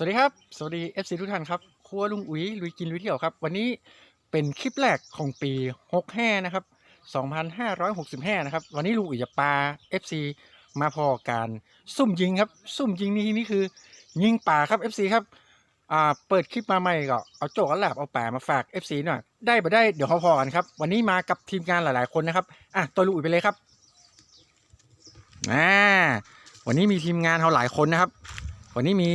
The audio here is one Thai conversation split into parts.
สวัสดีครับ สวัสดี FC ทุกท่านครับครัวลุงอุ๋ยลุยกินลุยเที่ยวครับ วันนี้เป็นคลิปแรกของปี 65 นะครับ 2565 นะครับ วันนี้ลุงอุ๋ยจะปา FC มาพอการซุ่มยิงครับ ซุ่มยิงนี่นี่คือ ยิงป่าครับ FC ครับ อ่า เปิดคลิปมาใหม่ก็เอาโจกเอาแลบเอาป่ามาฝาก FC หน่อย ได้ไปได้เดี๋ยวเขาพอกันครับ วันนี้มากับทีมงานหลายๆคนนะครับ อะตัวลุงอุ๋ยไปเลยครับอ่าวันนี้มีทีมงานเขาหลายคนนะครับ วันนี้มี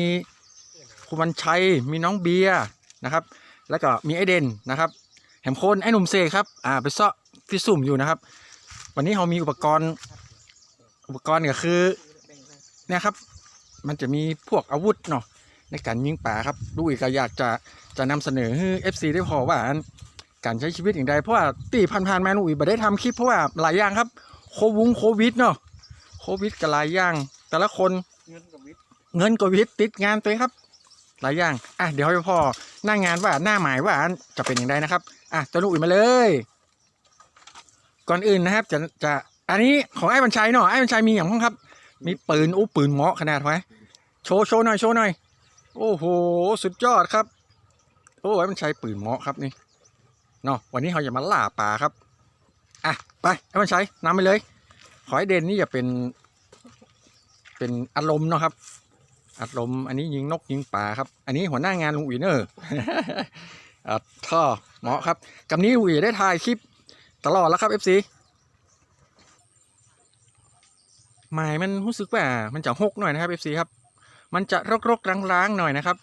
คุณวันชัย มีน้องเบียร์นะครับ แล้วก็มีไอเดนนะครับ แหมโคนไอหนุ่มเซครับ อ่า ไปเซาะที่สุ่มอยู่นะครับ วันนี้เรามีอุปกรณ์ อุปกรณ์ก็คือเนี่ยครับ มันจะมีพวกอาวุธเนาะในการยิงป่าครับลูกอีกก็อยากจะจะนำเสนอให้ FC ได้พอว่าการใช้ชีวิตอย่างไรเพราะว่าตีผ่านๆมาลูกอีกไม่ได้ทำคลิปเพราะว่าหลายอย่างครับ โควงโควิดเนาะโควิดก็หลายอย่าง แต่ละคนเงินกับวิทย์เงินก็วิทย์ติดงานตัวครับ หลายอย่าง อะเดี๋ยวให้พ่อหน้างงานว่าหน้าหมายว่าจะเป็นอย่างไรนะครับ อะตัวลูกอื่นมาเลย ก่อนอื่นนะครับจะจะอันนี้ของไอ้บัญชัยเนาะไอ้บัญชัยมีอย่างพ้องครับ มีปืนอู้ปืนเหมาะขนาดไหมโชว์โชว์หน่อยโชว์หน่อยโอ้โหสุดยอดครับ โอ้ไอ้บัญชัยปืนเหมาะครับนี่เนาะวันนี้เราจะมาล่าปลาครับอะไปไอ้บัญชัยนำไปเลย ขอให้เด่นนี่อย่าเป็น เป็นอารมณ์เนาะครับ อัดลมอันนี้ยิงนกยิงป่าครับ อันนี้หัวหน้างานลุงอุ๋ยเนอร์อัดท่อเหมาะครับกับนี้อุ๋ยได้ถ่ายคลิปตลอดแล้วครับ FC หมายมันรู้สึกว่ามันจะหกหน่อยนะครับ FC ครับ มันจะรกๆร้างๆหน่อยนะครับ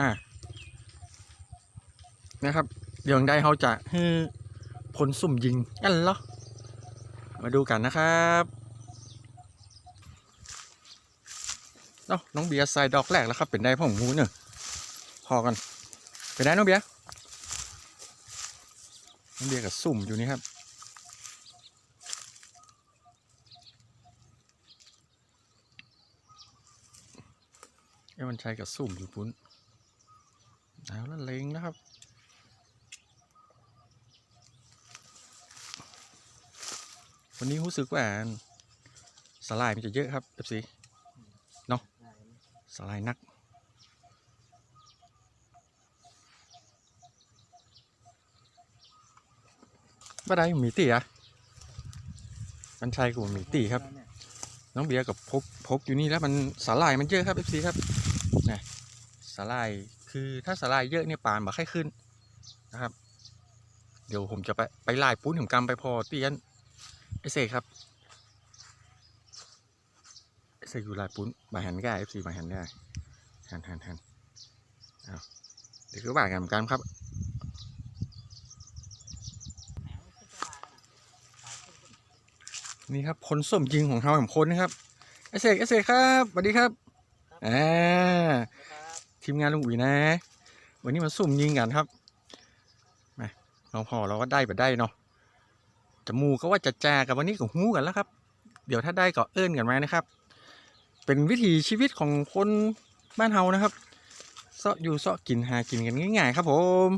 อ่านะครับ เดี๋ยวใดเขาจะให้ผลสุ่มยิงกันเหรอมาดูกันนะครับ เนาะน้องเบียร์ใส่ดอกแรกแล้วครับ เป็นได้พ่อของงูเนอะพอกันเป็นได้น้องเบียร์น้องเบียร์กับสุ่มอยู่นี่ครับไอ้มันใช้กับสุ่มอยู่ปุ้นเอาแล้วเล็งนะครับวันนี้รู้สึกว่าสลายมันจะเยอะครับ FC สไลด์นักบ่ได้มีตีอะมันชัยกับมีตีครับ น้องเบียร์กับพกพกอยู่นี่แล้วมันสาลายมันเยอะครับเอฟซีครับนะสาลายคือถ้าสาลายเยอะเนี่ยปานบ่ค่อยขึ้นนะครับ เดี๋ยวผมจะไปไปไล่ปุ้นถึงกำไปพอเตียนไอเสกครับ สกอยู่ไล่ปุ้นมาหันได้เอฟซีมาหันได้หันหันหันเอาเดี๋ยวคือว่ายกันเหมือนกันครับนี่ครับคนส้มยิงของเราของคนนะครับไอเสกไอเสกครับสวัสดีครับอ่าทีมงานลุงอุ๋ยนะ วันนี้มาสุ่มยิงกันครับมาเราพอเราก็ได้ไปได้เนาะจมูกก็ว่าจะแจกับวันนี้ก็หูกันแล้วครับ เดี๋ยวถ้าได้ก็เอิ้นกันมานะครับ เป็นวิถีชีวิตของคนบ้านเฮานะครับเสาะอยู่เสาะกินหากินกันง่ายๆ ครับผม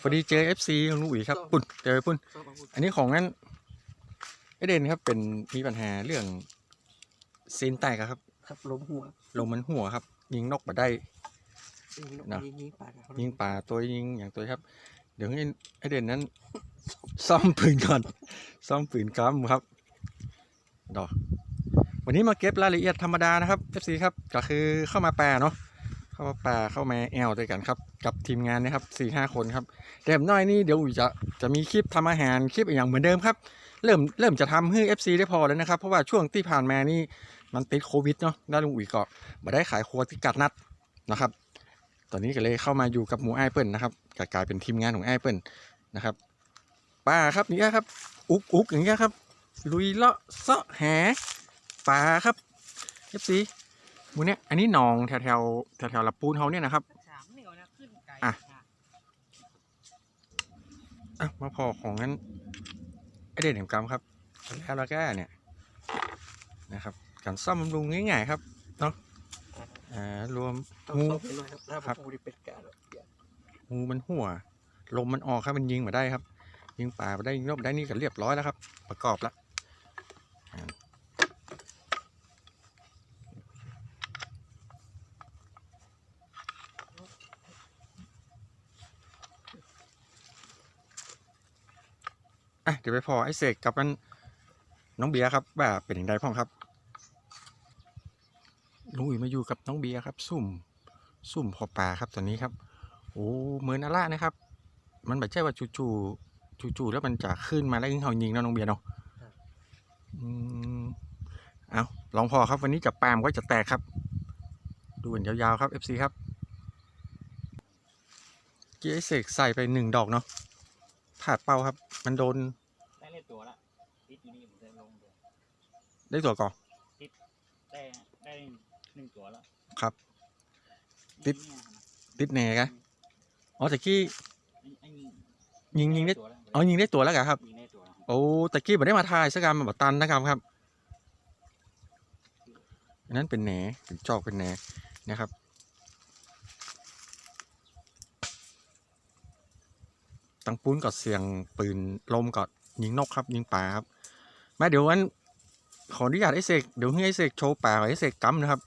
พอดีเจอ FC ของลุงอุ๋ยครับปุ่นเจอปุ่นอันนี้ของนั้นไอเดนครับเป็นมีปัญหาเรื่องเซนแตกอะครับ ครับล้มหัวลมมันหัวครับ ยิงนกมาได้ยิงนกเนอะยิงยิงปากเขายิงป่าตัวยิงอย่างตัวครับ เดี๋ยวให้ไอเดนนั้น ซ่อมปืนก่อน ซ่อมปืนกำครับดอก วันนี้มาเก็บรายละเอียดธรรมดานะครับ FC ครับก็คือเข้ามาแปลเนาะเข้ามาแปลเข้ามาแอลด้วยกันครับ กับทีมงานนะครับสี่ห้าคนครับแต่ผมน้อยนี่เดี๋ยวอุ๋ยจะจะมีคลิปทำอาหารคลิปอย่างเหมือนเดิมครับเริ่มเริ่มจะทำให้ FC ได้พอแล้วนะครับ เพราะว่าช่วงที่ผ่านมานี่มันติดโควิดเนาะได้าลุงอุ๋ยก็มาได้ขายครัวที่กัดนัดนะครับ ตอนนี้ก็เลยเข้ามาอยู่กับหมูไอเปิลนะครับก็กลายเป็นทีมงานของไอเปิลนะครับป้าครับนี่ครับ อุกอุกอย่างเงี้ยครับลุยเลาะเสาะแห ปลาครับ FC หมูเนี้ยอันนี้หนองแถวแถวแถวแถวๆลำปูนเขาเนี่ยนะครับสามเหนียวนะขึ้นไกลอะอะมาพอของนั้นไอเด่นแห่งกรรมครับแล้วแล้วก็เนี่ยนะครับการซ่อมบำรุงง่ายๆครับเนาะอ่ารวมต้องงูซ่อมไปหน่อยครับแล้วครับผมดิเป็ดกาดงูมันหัวลมมันออกครับมันยิงมาได้ครับ ยิงป่ามาได้ยิงนกได้นี่ก็เรียบร้อยแล้วครับ ประกอบละ อะเดี๋ยวไปพอไอ้เสกกับมันน้องเบียร์ครับว่าเป็นอย่างไรพ่องครับลุงอุ๋ยมาอยู่กับน้องเบียร์ครับ ซุ่ม ซุ่มพอปลาครับตอนนี้ครับ โอ้เหมือนอะละนะครับ มันแบบใช่ว่าจู่ๆจู่ๆแล้วมันจะขึ้นมาแล้วยิงเขายิงเนาะน้องเบียร์เนาะอืมเอาลองพอครับวันนี้จะปามก็จะแตกครับ ดูกันยาวๆครับ FC ครับเกียร์ไอ้เสกใส่ไปหนึ่งดอกเนาะ ผาดเป้าครับ มันโดนได้เล่นตัวละติดอยู่นี่ผมจะลงตัวได้ตัวก่อนได้ได้หนึ่งตัวแล้วครับ ติดเนี่ยติดแหน่กะอ๋อตะกี้ไอ้ยิงยิงได้ตัวแล้วอ๋อยิงได้ตัวแล้วกะครับยิงได้ตัวแล้วโอ้ตะกี้ผมได้มาทายสักการมันบอกตันนะครับครับอันนั้นเป็นแหนเป็นจอกเป็นแหนนะครับ ตังปุ้นก็เสียงปืนลมก็ยิงนกครับยิงป่าครับแม่เดี๋ยววันขออนุญาตไอ้เสกเดี๋ยวให้ไอ้เสกโชว์ป่าไอ้เสกกำนะครับ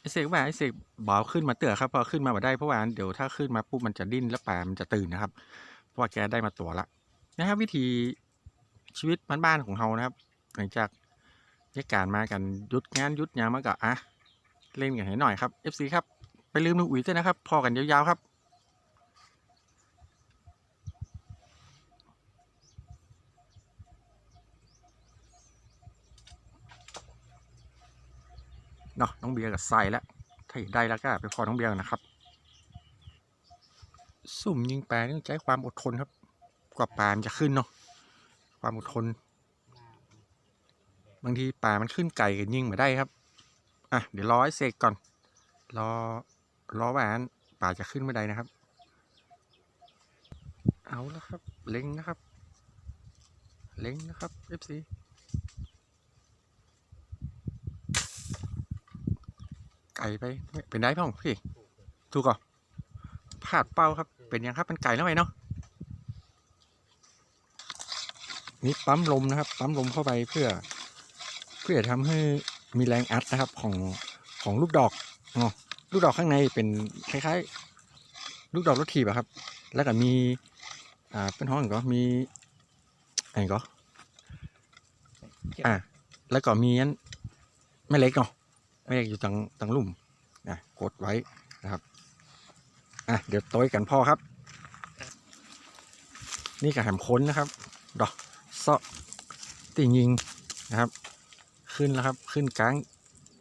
ไอ้เสกว่าไอ้เสกบ่าวขึ้นมาเตือครับพอขึ้นมาบ่ได้เพราะว่าเดี๋ยวถ้าขึ้นมาปุ๊บมันจะดิ้นแล้วป่ามันจะตื่นนะครับ เพราะว่าแกได้มาตัวละนะครับ วิธีชีวิตบ้านๆของเรานะครับ หลังจากแยกการมากันยุดงานยุดยามมาก็อะเล่นกันให้หน่อยครับ FC ครับไปลืมลูกอุ๋ยด้วยนะครับพอกันยาวๆครับ เนาะน้องเบียร์กับใส่แล้วถ้าได้แล้วก็ไปพอน้องเบียร์นะครับ สุ่มยิงปลาต้องใช้ความอดทนครับ กว่าปลามันจะขึ้นเนาะความอดทน บางทีปลามันขึ้นไก่กันยิงมาได้ครับอะเดี๋ยวรอให้เสกก่อนรอรอว่านปลาจะขึ้นเมื่อใดนะครับ เอาแล้วครับ เล็งนะครับ เล็งนะครับ FC ไก่ไปเป็นได้พ่องพี่ถูกก่อพลาดเป้าครับ เป็นยังครับเป็นไก่แล้วไหมเนาะนี่ปั๊มลมนะครับ ปั๊มลมเข้าไปเพื่อ เพื่อทำให้มีแรงอัดนะครับของของลูกดอกเนาะลูกดอกข้างในเป็นคล้ายๆ ลูกดอกรถถีบอะครับ แล้วก็มีอ่าเป็นห้องก็มีอะไรก็อ่าแล้วก็มีอันแม่เล็กเนาะ แม่เล็กอยู่ตรงตรงลุ่มนะกดไว้นะครับอะเดี๋ยวต้ยกันพ่อครับ นี่กับแหมค้นนะครับ ดอกเซาะติยิงนะครับ ขึ้นแล้วครับขึ้นกลาง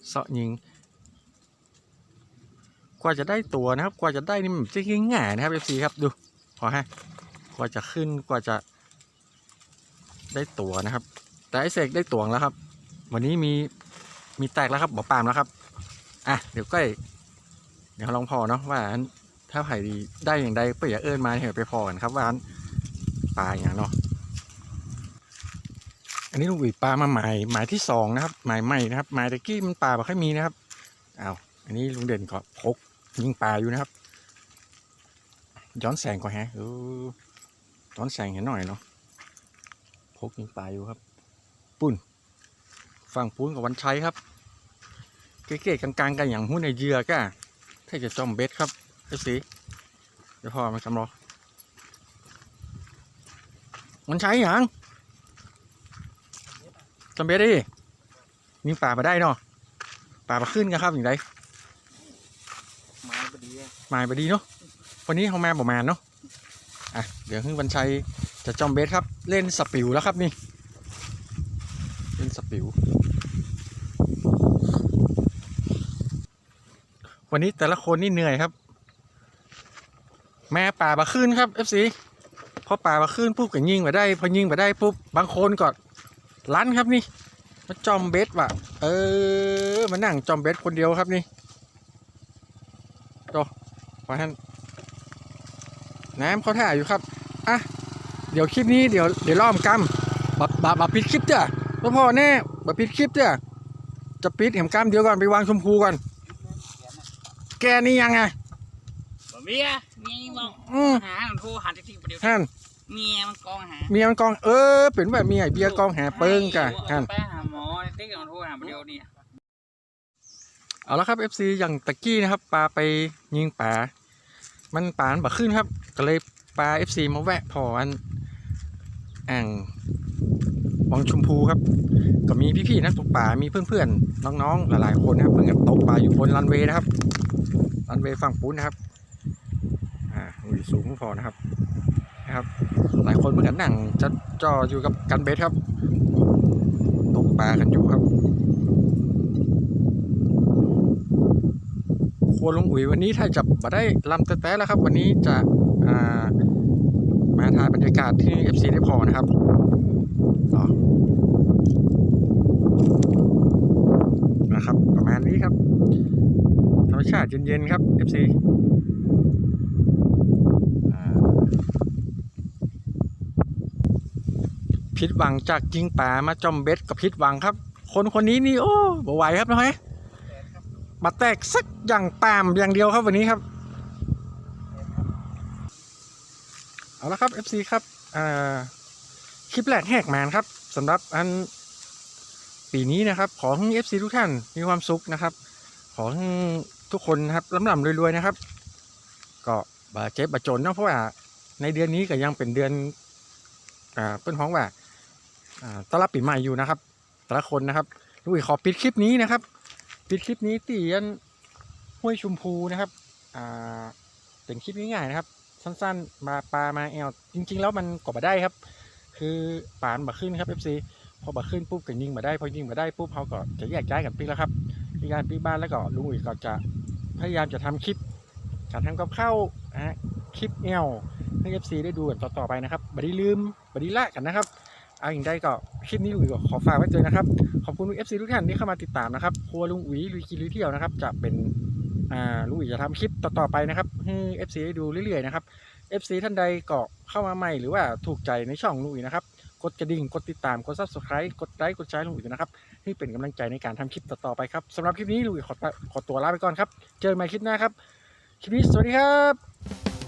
เซาะยิง กว่าจะได้ตัวนะครับ กว่าจะได้นี่มันจะง่ายนะครับเอฟซีครับดูพอฮะกว่าจะขึ้นกว่าจะได้ตัวนะครับ แต่ไอเสกได้ตัวแล้วครับ วันนี้มี มีแตกแล้วครับบอกปามแล้วครับ อะเดี๋ยวก็เดี๋ยวลองพอเนาะว่าอันถ้าไผ่ดีได้อย่างใดก็อย่าเอิญมาเถอะไปพอกันครับว่าอันปลาอย่างเนาะอันนี้ลุงอุ๋ยปลามาหมายหมายที่สองนะครับหมายใหม่นะครับหมายตะกี้มันปลาไม่ค่อยมีนะครับอ้าวอันนี้ลุงเด่นก็พกยิงปลาอยู่นะครับ ย้อนแสงก่อนฮะเออย้อนแสงเห็นหน่อยเนาะพกยิงปลาอยู่ครับ ปุ่น ฝั่งปูนกับวันชัยครับ เก๋ๆกลางๆกันอย่างหุ้นในเยือก็ถ้าจะจอมเบ็ดครับเอฟซีเดี๋ยวพอมันคำรอวันชัยหยังจอมเบ็ดดิยิงป่ามาได้เนาะป่ามาขึ้นกันครับอย่างไรไม้พอดีอะหมายบดีเนาะวันนี้เขามาประมาณเนาะอะเดี๋ยวฮึ่งวันชัยจะจอมเบ็ดครับ เล่นสปิวแล้วครับนี่ เล่นสปิว วันนี้แต่ละคนนี่เหนื่อยครับ แม่ป่าบาขึ้นครับ FC พอป่าบาขึ้นปุ๊บก็ยิงมาได้ พอยิงมาได้ปุ๊บบางคนก็ลั้นครับนี่มาจอมเบ็ดว่ะ เออมานั่งจอมเบ็ดคนเดียวครับนี่โตพอท่านน้ำเขาถ่ายอยู่ครับอะเดี๋ยวคลิปนี้เดี๋ยวเดี๋ยวล้อมกำบับบับบับปิดคลิปเถอะแล้วพอแน่บับปิดคลิปเถอะจะปิดเห็มกำเดี๋ยวก่อนไปวางชมพูก่อน แกนี่ยังไงบ่เมียมีมองอืมหาโทรหาแท็กซี่ประเดี๋ยวฮั่นเมียมันกองหาเมียมันกองเออเป็นแบบเมียไอ้เบียร์กองหาเปิงกะฮั่นไปหาหมอติ๊กมันโทรหาประเดี๋ยวนี่เอาละครับ FC อย่างตะกี้นะครับปลาไปยิงป่ามันป่ามันบักขึ้นครับ ก็เลยปลา FC มาแวะพออันอ่างวังชมพูครับ ก็มีพี่ๆนักตกปลามีเพื่อนๆน้องๆหลายๆคนนะครับเพิ่งกับตกปลาอยู่บนรันเวย์นะครับ รันเวย์ฝั่งปุ้นนะครับ อ่าอุ้ยสูงพอนะครับนะครับ หลายคนเพิ่งกับนั่งจะจ่ออยู่กับกันเบสครับตกปลากันอยู่ครับครัวลุงอุ๋ยวันนี้ถ้าจะมาได้ลำแต่แล้วครับ วันนี้จะามาถ่ายบรรยากาศที่ FC ได้พอนะครับนะครับ ประมาณนี้ครับ รรมชาติเย็นๆครับ FC พิษหวังจากยิงป่ามาจอมเบ็ดกับพิษหวังครับ คนคนนี้นี่โอ้บ่ไหวครับน้อยมาแตกสักอย่างปามอย่างเดียวครับวันนี้ครับเอาละครับ FC ครับอ่าคลิปแรกแหกแมนครับสำหรับอันปีนี้นะครับ ขอให้ FC ทุกท่านมีความสุขนะครับ ขอให้ ทุกคนนะครับลำลำรวยๆนะครับ ก็บาเจ็บบาจนเนาะเพราะว่าในเดือนนี้ก็ยังเป็นเดือนอ่าเป็นของว่าอ่าต้อนรับปีใหม่อยู่นะครับ แต่ละคนนะครับลุยขอปิดคลิปนี้นะครับ ปิดคลิปนี้ตีอันห้วยชุมพูนะครับอ่าเป็นคลิปง่ายๆนะครับ สั้นๆ มาปลามาแอลจริง ๆ แล้วมันก็มาได้ครับ คือปานมาขึ้นครับ FC พอมาขึ้นปุ๊บก็ยิงมาได้พอยิงมาได้ปุ๊บเขาก็จะแยกย้ายกันปีแล้วครับ มีการปีบ้านแล้วก็ลุงอุ๋ยก็จะพยายามจะทำคลิปการทำกับข้าวนะฮะคลิปแอลให้ FC ได้ดูกันต่อๆไปนะครับบัดนี้ลืมบัดนี้ละกันนะครับเอาอย่างใดก็คลิปนี้ลุงอุ๋ยก็ขอฝากไว้เลยนะครับขอบคุณ FC ทุกท่านที่เข้ามาติดตามนะครับครัวลุงอุ๋ยลุยกินลุยเที่ยวนะครับ จะเป็นอ่าลุงอุ๋ยจะทำคลิปต่อๆไปนะครับให้ FC ได้ดูเรื่อยๆนะครับ FC ท่านใดก็เข้ามาใหม่หรือว่าถูกใจในช่องลุงอุ๋ยนะครับ กดกระดิ่ง กดติดตาม กด subscribe กดไลค์ กดแชร์ลุงอุ๋ยนะครับ ให้เป็นกำลังใจในการทำคลิปต่อๆไปครับสำหรับคลิปนี้ลุงอุ๋ยขอขอตัวลาไปก่อนครับ เจอกันใหม่คลิปหน้าครับ คลิปนี้สวัสดีครับ